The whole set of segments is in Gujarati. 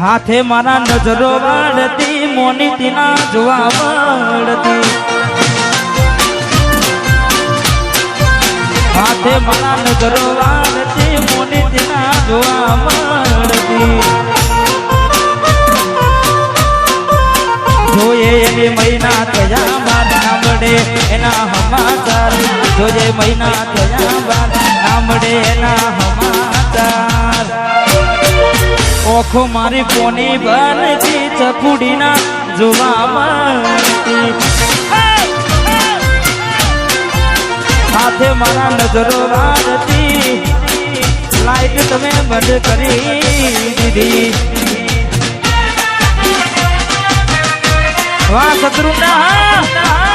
હાથે મારા નજરો વાળતી, મોની તીના જોવા મળતી હાથે મારા નજરો વાળતી, મોની તીના જોવા મળતી જોઈએ એની મહિના થયા મારા નામડે એના હમાચાર જોઈએ મહિના થયા મારા નામડે એના સમાચાર. ઓખો મારી કોની બનતી ચકુડીના જોવા મળતી સાથે મારા નજરો વાળતી લાઈટ તમે બંધ કરી દીધી. વાહ શત્રુના વાહ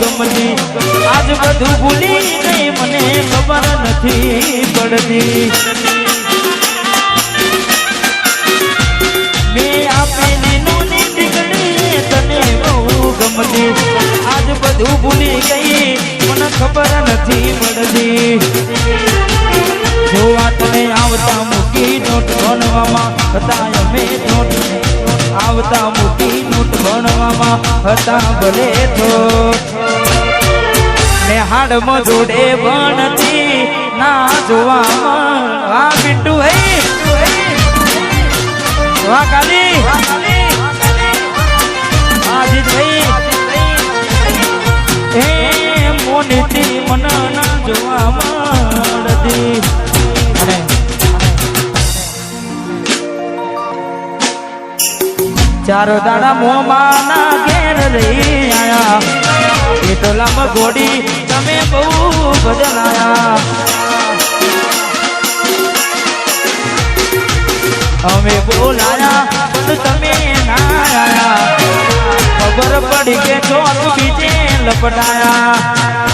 ગમતી આજ બધું ભૂલી ગઈ મને ખબર નથી પડતી. મેં આપેલી નોની તને બહુ ગમતી આજ બધું ભૂલી ગઈ, મને ખબર નથી પડતી. જોવા તને આવતા મૂકી નોટ ભણવામાં, હતા અમે નોટ. આવતા મૂકી નોટ ભણવામાં, હતા ભલે તો. ને હાડમાં જોડે વણતી ના જોવામાં વા બિટ્ટુ હે વા કાલી. આજીત ભાઈ. એ મોનીતી મન ના જોવા મળતી. ચારો દાડા મોમાં ના ઘેર રહી આયા. પેટલામાં ઘોડી તમે બહુ બદલાયા. અમે બોલાયા, પણ તમે ના આયા. ખબર પડી કે ચોક બીજે લપટાયા.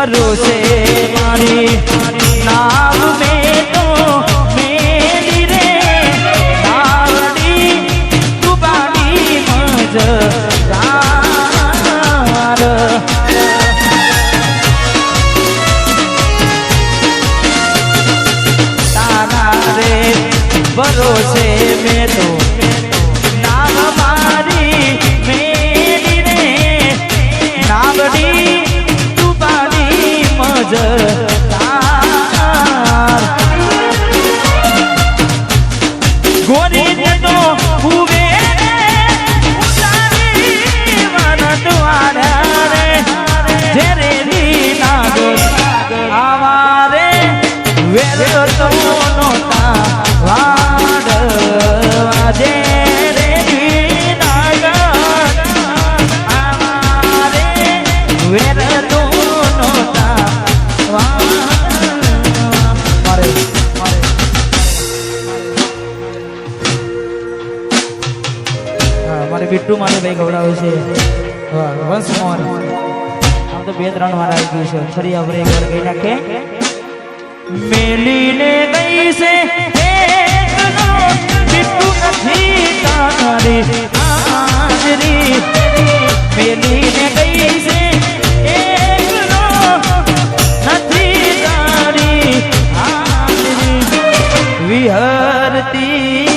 ભરોસો કરી દેતો ઉવે ઉતારી મન દ્વારા રે જેરે રીના ગો આવારે તો નોતા વાડવા મારે વિટ્ટુ મારે ભાઈ ગવડાવે છે? વન્સ મોર આમ તો બે ત્રણ વાર આવી ગયું છે. ફરી આપણે એક વાર ગઈ નાખે. મેલીને ગઈ છે વિટ્ટુ નથી તારે. હાજરી મેલીને ગઈ છે વિહરતી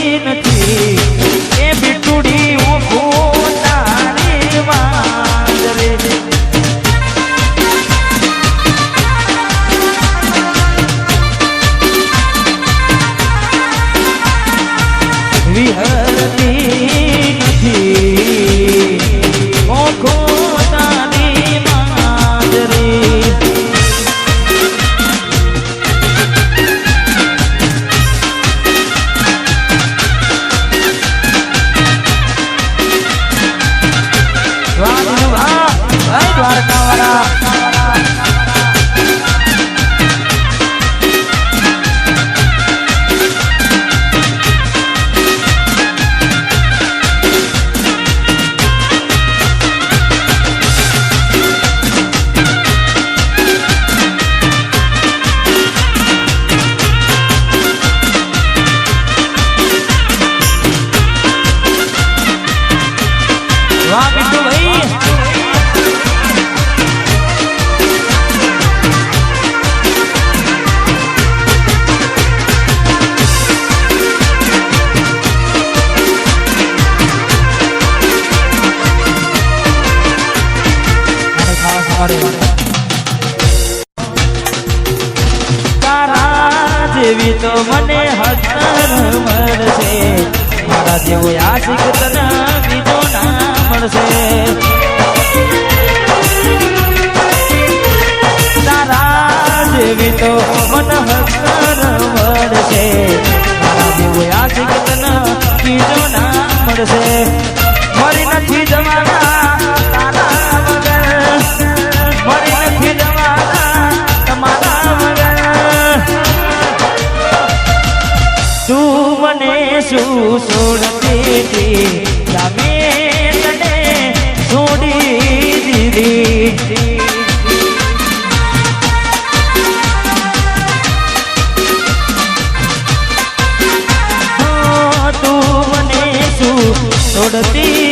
છોડતી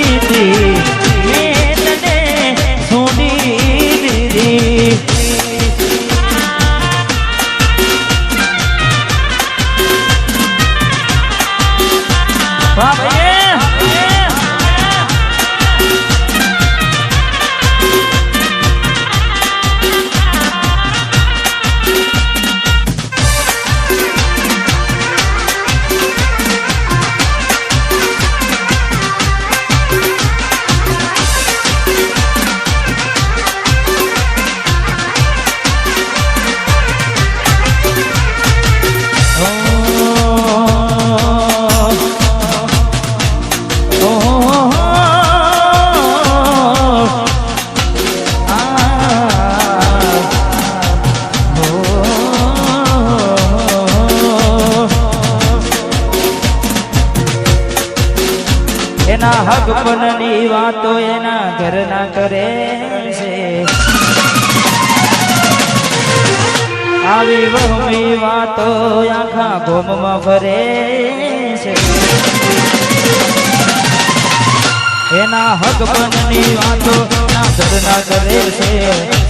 બધી વાતો એના ઘરના કરે છે. આવી વહમી વાતો આખા ગોમમાં ભરે છે. એના હક બનની વાતો ના ધરના કરે છે.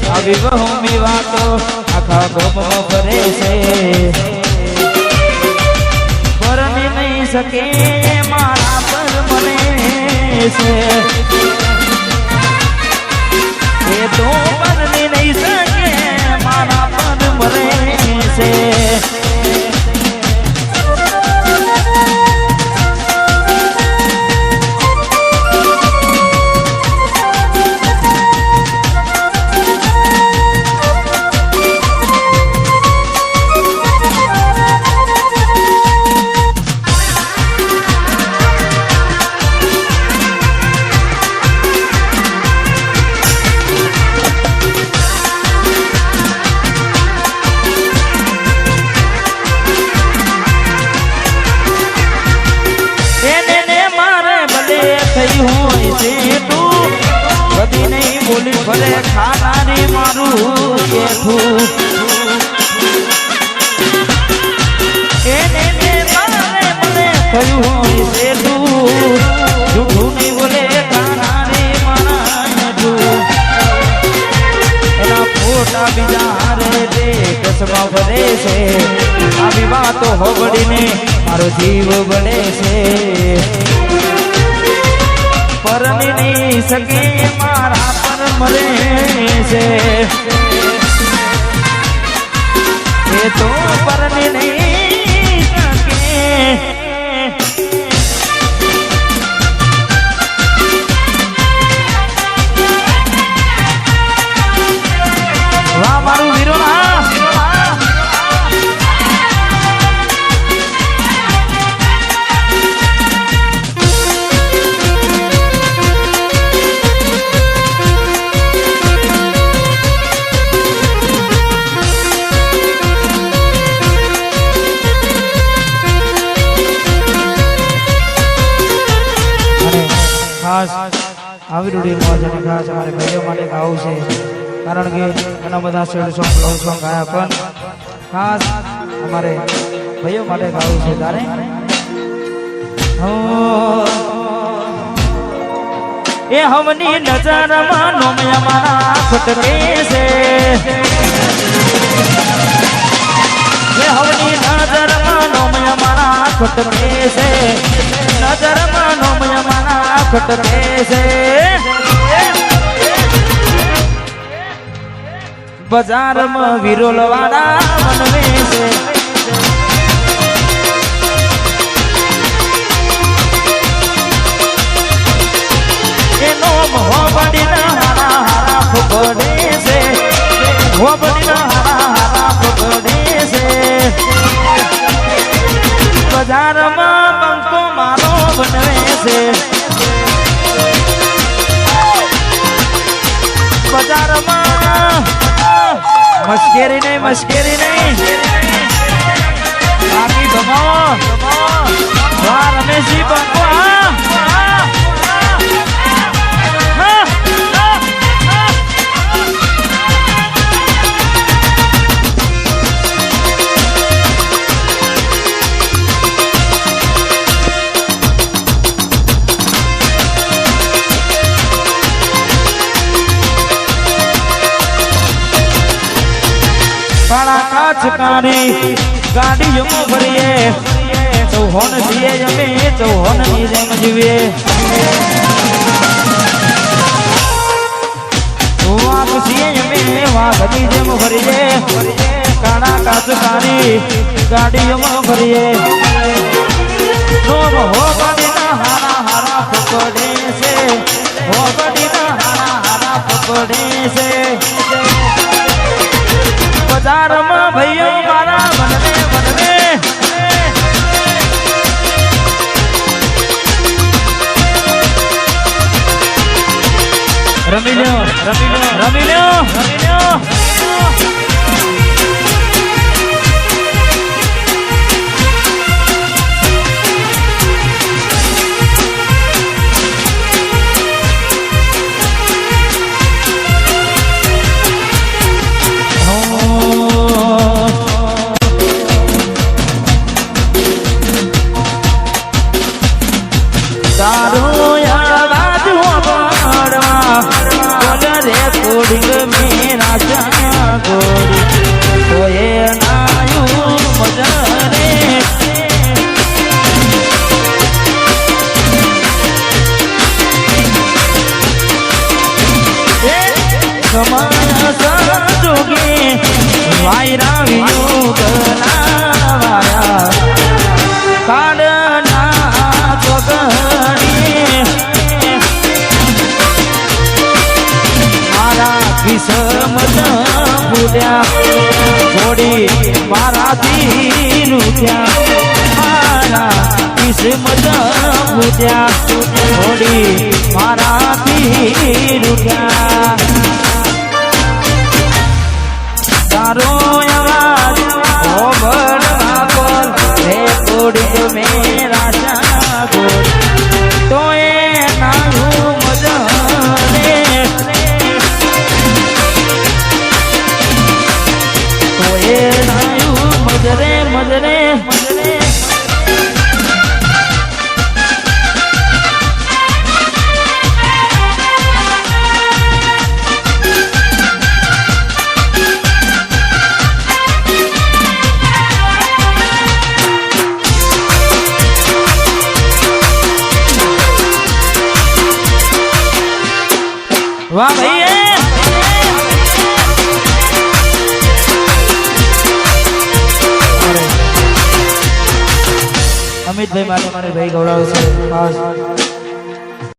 આવી વહમી વાતો આખા ગોમમાં ભરે છે. પરમી નહીં શકે છે ભરે છે. આવી વાતો હોબડીને મારો જીવ બળે છે. પરણી નહીં શકે મારા પર મરે છે. એ તો પરણી ખાસ અમારે ભાઈઓ માટે ગાવું છે. કારણ કે ઘણા બધા શેડ સોંગ, લવ સોંગ ગાયા, પણ ખાસ અમારે ભાઈઓ માટે ગાવું છે તારે. હો. એ હમની નજરમાં નોમ્યા મારા ખટકે છે. એ હવની નજરમાં નોમ્યા મારા ખટકે છે. નજરમાં નોમ્યા મારા ખટકે છે. હારા હારા ફૂબડે છે. બજારમાં બંકો મારો બનવે છે બજારમાં મશ્કેરી નહીં મશ્કેરી નહીં. બાકી ભમાવો વાહ રમેશજી બંકો હા, છીએ અમે વાઘની જેમ ભરીએ. કાળા કાચ કાઢી ગાડીઓમાં ભરીએ. નોમ હો ગાડીના હારા હારા પકડે છે. હો ગાડીના બજારમાં ભાઈઓ મારા રમી લ્યો રમી લ્યો રમી લ્યો રમી લ્યો શ્રીમદ પૂજા છોડી મારાથી રૂપિયા Arbe Goloso.